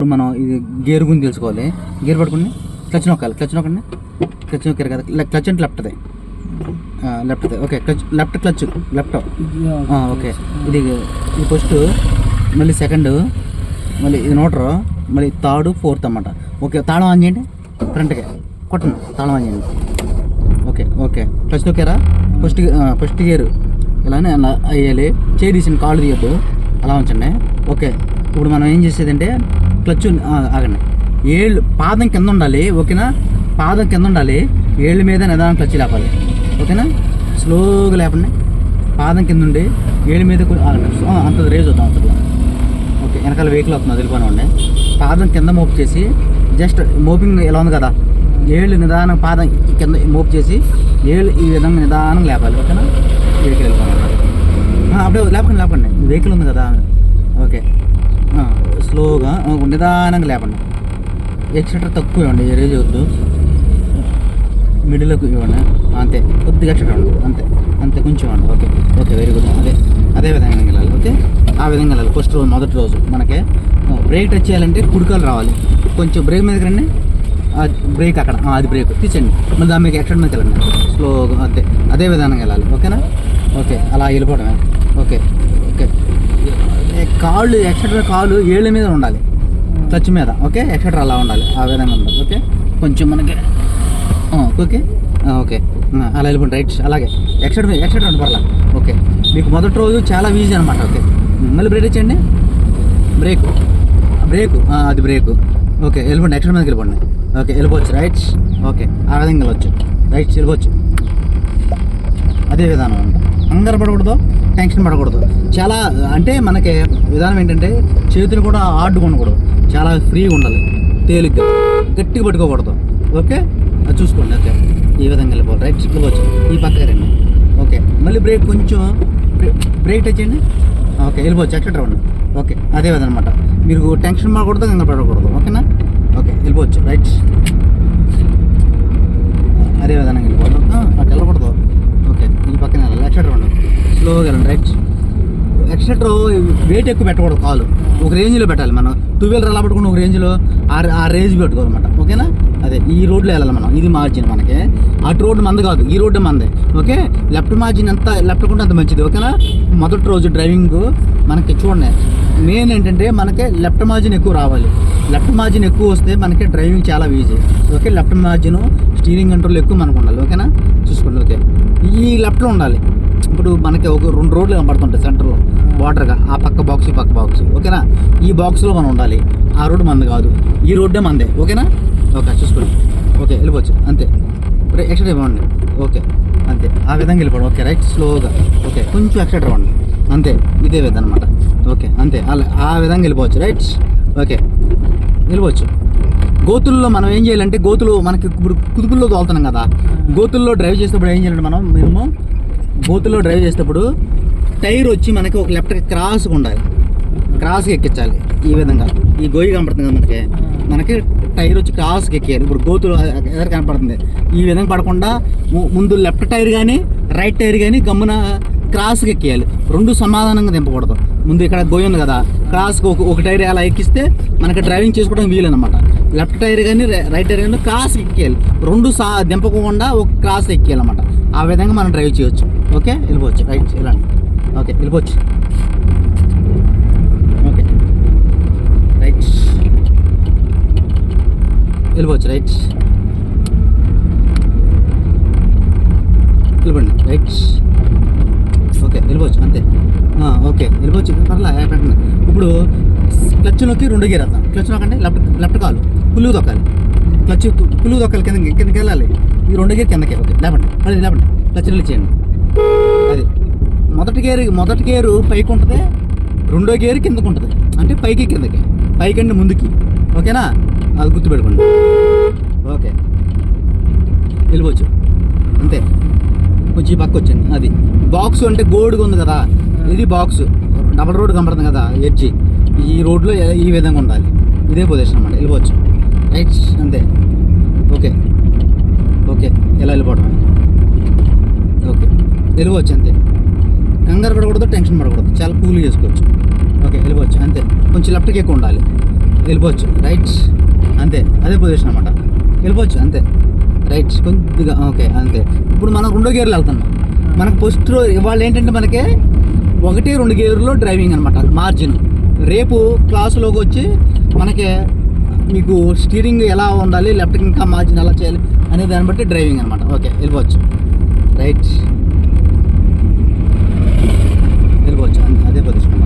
ఇప్పుడు మనం ఇది గేర్ గురించి తెలుసుకోవాలి. గేర్ పట్టుకుని క్లచ్ నొక్కాలి. క్లచ్ నొక్కండి క్లచ్ నొక్కారు కదా. క్లచ్ అంటే లెఫ్ట్దే. లెఫ్ట్దే. Okay clutch left clutch. Left. Okay. ఇది ఇది ఫస్ట్ మళ్ళీ సెకండ్ మళ్ళీ ఇది నోటరు మళ్ళీ థర్డ్ ఫోర్త్ అన్నమాట. ఓకే తాళం ఆన్ చేయండి. ఫ్రంట్కి. కొట్టండి. తాళం ఆన్ చేయండి. Okay okay. First నొక్కారా? First first gear. ఇలానే అలా వేయాలి చేయి తీసిన కాళ్ళు తీయద్దు. అలా ఉంచండి. ఓకే. ఇప్పుడు మనం ఏం చేసేదంటే క్లచ్ ఆగండి. ఏళ్ళు పాదం కింద ఉండాలి ఓకేనా? పాదం కింద ఉండాలి ఏళ్ళ మీద నిదానం క్లచ్ లేపాలి ఓకేనా? స్లోగా లేపండి. పాదం కింద ఉండి ఏళ్ళ మీద ఆగండి. అంత రేజ్ వద్దాం అంతలో ఓకే వెనకాల వెహికల్ వస్తుంది వదిలిపోనివ్వండి పాదం కింద మోపు చేసి జస్ట్ మోపింగ్ ఎలా ఉంది కదా? ఏళ్ళు నిదానం పాదం కింద మోపు చేసి ఏళ్ళు ఈ విధంగా నిదానం లేపాలి ఓకేనా? వెహికల్ వెళ్ళిపోవాలి అప్పుడే లేపండి లేపండి వెహికల్ ఉంది కదా. ఓకే. స్లోగా నిదానంగా లేపండి. ఎక్సెట్రా తక్కువ ఇవ్వండి ఏ రేజ్ వద్దు. మిడిల్కి ఇవ్వండి. అంతే కొద్దిగా ఎక్స్ట్రా ఇవ్వండి. అంతే అంతే కొంచెం ఇవ్వండి. ఓకే ఓకే వెరీ గుడ్ అదే అదే విధంగా వెళ్ళాలి ఓకే? ఆ విధంగా వెళ్ళాలి. ఫస్ట్ రోజు మొదటి రోజు మనకి బ్రేక్ టచ్ చేయాలంటే కుడికాలు రావాలి. కొంచెం బ్రేక్ మీదకి రండి. బ్రేక్ అక్కడ. అది బ్రేక్ తీసండి మళ్ళీ దాని మీకు ఎక్కడ మీద వెళ్ళండి. స్లోగా అంతే. అదే విధానంగా వెళ్ళాలి. ఓకేనా? ఓకే అలా వెళ్ళిపోవడమే. Okay okay. కాళ్ళు ఎక్సెట్రా కాళ్ళు ఏళ్ళ మీద ఉండాలి. క్లచ్ మీద ఓకే ఎక్సెట్రా అలా ఉండాలి ఆ విధంగా ఉండాలి ఓకే కొంచెం మనకి ఓకే ఓకే అలా వెళ్ళిపోండి రైట్ అలాగే. ఎక్సెట్ ఎక్స్ట్రా ఉండి పర్లా ఓకే మీకు మొదటి రోజు చాలా ఈజీ అనమాట ఓకే మళ్ళీ బ్రేక్ ఇచ్చండి బ్రేక్ బ్రేక్ అది బ్రేక్ ఓకే వెళ్ళిపోండి ఎక్స్ట్రా మీదకి వెళ్ళిపోండి. ఓకే వెళ్ళిపోవచ్చు రైట్ ఓకే ఆ విధంగా వెళ్ళవచ్చు రైట్ వెళ్ళిపోవచ్చు. అదే విధానం అంట కంగారు పడకూడదు టెన్షన్ పడకూడదు. చాలా అంటే మనకి విధానం ఏంటంటే చేతులు కూడా హార్డ్గా ఉండకూడదు. చాలా ఫ్రీగా ఉండాలి తేలిగ్గా గట్టిగా పట్టుకోకూడదు. ఓకే? అది చూసుకోండి ఓకే? ఈ విధంగా వెళ్ళిపోవాలి రైట్ వెళ్ళిపోవచ్చు ఈ పక్కకి రండి. ఓకే? మళ్ళీ బ్రేక్ కొంచెం బ్రేక్ టచ్ చేయండి. ఓకే వెళ్ళిపోవచ్చు ఎక్కడ రౌండ్. ఓకే అదే విధంగా అనమాట మీరు టెన్షన్ పడకూడదు కంగారు పడకూడదు. ఓకేనా? ఓకే వెళ్ళిపోవచ్చు రైట్. అదే విధంగా వెళ్ళిపోదు అటు వెళ్ళకూడదు. ఈ పక్కన ఎక్సెట్రా ఉండు స్లోగా వెళ్ళండి రైట్. ఎక్సెట్రా వెయిట్ ఎక్కువ పెట్టకూడదు కాలు. ఒక రేంజ్లో పెట్టాలి మనం. టూ వీలర్ ఎలా పట్టుకుని ఒక రేంజ్లో ఆ ఆ రేంజ్ పెట్టుకోవాలన్నమాట. ఓకేనా? అదే ఈ రోడ్లో వెళ్ళాలి మనం. ఇది మార్జిన్ మనకి. అటు రోడ్డు మంది కాదు ఈ రోడ్డు మందే. ఓకే? లెఫ్ట్ మార్జిన్ ఎంత లెఫ్ట్ కొంటే అంత మంచిది. ఓకేనా? మొదటి రోజు డ్రైవింగ్ మనకి చూడండి. మెయిన్ ఏంటంటే మనకి లెఫ్ట్ మార్జిన్ ఎక్కువ రావాలి. లెఫ్ట్ మార్జిన్ ఎక్కువ వస్తే మనకి డ్రైవింగ్ చాలా easy okay? Left margin steering control ఎక్కువ మనకు ఉండాలి. ఓకేనా? చూసుకోండి. ఓకే? ఈ లెఫ్ట్లో ఉండాలి. ఇప్పుడు మనకి ఒక రెండు రోడ్లు కనబడుతుంటాయి సెంటర్లో. వాటర్గా ఆ పక్క బాక్స్ ఈ పక్క బాక్స్ ఓకేనా? ఈ బాక్స్లో మనం ఉండాలి. ఆ రోడ్డు మంది కాదు. ఈ రోడ్డే మందే. ఓకేనా? ఓకే చూసుకోండి. ఓకే వెళ్ళిపోవచ్చు. అంతే. ఇప్పుడు ఎక్స్ట్రా ఇవ్వండి. ఓకే అంతే. ఆ విధంగా వెళ్ళిపోవడం ఓకే రైట్ స్లోగా ఓకే కొంచెం ఎక్స్ట్రా ఇవ్వండి. అంతే ఇదే విధం అనమాట ఓకే అంతే. అలా ఆ విధంగా వెళ్ళిపోవచ్చు రైట్ ఓకే వెళ్ళిపోవచ్చు. గోతుల్లో మనం ఏం చేయాలంటే గోతులు మనకి ఇప్పుడు కుదుపుల్లో తోలుతున్నాం కదా. గోతుల్లో డ్రైవ్ చేసేటప్పుడు ఏం చేయాలంటే మనం మినిమం గోతుల్లో డ్రైవ్ చేసేటప్పుడు టైర్ వచ్చి మనకి ఒక లెఫ్ట్ క్రాస్గా ఉండాలి. క్రాస్గా ఎక్కించాలి. ఈ విధంగా. ఈ గోయి కనపడుతుంది కదా మనకి? మనకి టైర్ వచ్చి క్రాస్కి ఎక్కారు ఇప్పుడు గోతులు ఎదురు కనపడుతుంది. ఈ విధంగా పడకుండా ము- ముందు లెఫ్ట్ టైర్ కానీ రైట్ టైర్ కానీ గమ్మున క్రాస్కి ఎక్కేయాలి రెండు సమాధానంగా దింపకూడదు. ముందు ఇక్కడ గోయి ఉంది కదా క్రాస్కి ఒక ఒక టైర్ అలా ఎక్కిస్తే మనకి డ్రైవింగ్ చేసుకోవడం వీలనమాట లెఫ్ట్ టైర్ కానీ రైట్ టైర్ కానీ క్రాస్ ఎక్కేయాలి రెండు సా దింపకుండా ఒక క్రాస్ ఎక్కేయాలన్నమాట ఆ విధంగా మనం డ్రైవ్ చేయొచ్చు. ఓకే? వెళ్ళిపోవచ్చు. రైట్ వెళ్ళండి. ఓకే వెళ్ళిపోవచ్చు ఓకే రైట్ వెళ్ళిపోవచ్చు రైట్ వెళ్ళిపోండి రైట్ ఓకే వెళ్ళిపోవచ్చు అంతే. ఓకే వెళ్ళిపోవచ్చు పర్లా పెట్టండి. ఇప్పుడు క్లచ్ నొక్కి రెండు గేర్ వేద్దాం. క్లచ్ నొక్కండి లెఫ్ట్ లెఫ్ట్ కాలు పుల్లు తొక్కాలి. క్లచ్ పుల్లు తొక్కాలి కింద కిందకి వెళ్ళాలి. ఈ రెండు గేర్ కిందకి ఓకే లేపండి మళ్ళీ లేపండి. క్లచ్ రిలీజ్ చేయండి. అది. మొదటి గేర్ మొదటి గేరు పైకి ఉంటుంది రెండో గేర్ కిందకు ఉంటుంది. అంటే పైకి కిందకి పైకి అండి ముందుకి. ఓకేనా? అది గుర్తుపెట్టుకోండి. ఓకే. వెళ్ళిపోవచ్చు. అంతే. కొంచెం పక్క వచ్చండి అది. బాక్స్ అంటే గోడుగా ఉంది కదా. ఇది బాక్స్. డబల్ రోడ్ కనపడుతుంది కదా ఎడ్జి. ఈ రోడ్లో ఈ విధంగా ఉండాలి. ఇదే పొజిషన్ అన్నమాట. వెళ్ళిపోవచ్చు. రైట్. అంతే. ఓకే. ఓకే. ఎలా వెళ్ళిపోవడమే ఓకే. వెళ్ళిపోవచ్చు. అంతే. కంగారు పడకూడదు టెన్షన్ పడకూడదు. చాలా కూల్ చేసుకోవచ్చు. ఓకే. వెళ్ళిపోవచ్చు. అంతే. కొంచెం లెఫ్ట్కి ఎక్కువ ఉండాలి. వెళ్ళిపోవచ్చు. రైట్ అంతే. అదే పొజిషన్ అనమాట వెళ్ళిపోవచ్చు. అంతే. రైట్ కొద్దిగా ఓకే అంతే. ఇప్పుడు మనం రెండో గేర్లో వెళ్తున్నాం. మనకు ఫస్ట్ ఇవాళ ఏంటంటే మనకి ఒకటి రెండు గేర్లో డ్రైవింగ్ అనమాట మార్జిన్ రేపు క్లాసులోకి వచ్చి మనకి మీకు స్టీరింగ్ ఎలా ఉండాలి లెఫ్ట్ ఇంకా మార్జిన్ ఎలా చేయాలి అనే దాన్ని బట్టి డ్రైవింగ్ అనమాట ఓకే వెళ్ళిపోవచ్చు. రైట్ వెళ్ళిపోవచ్చు. అదే పొజిషన్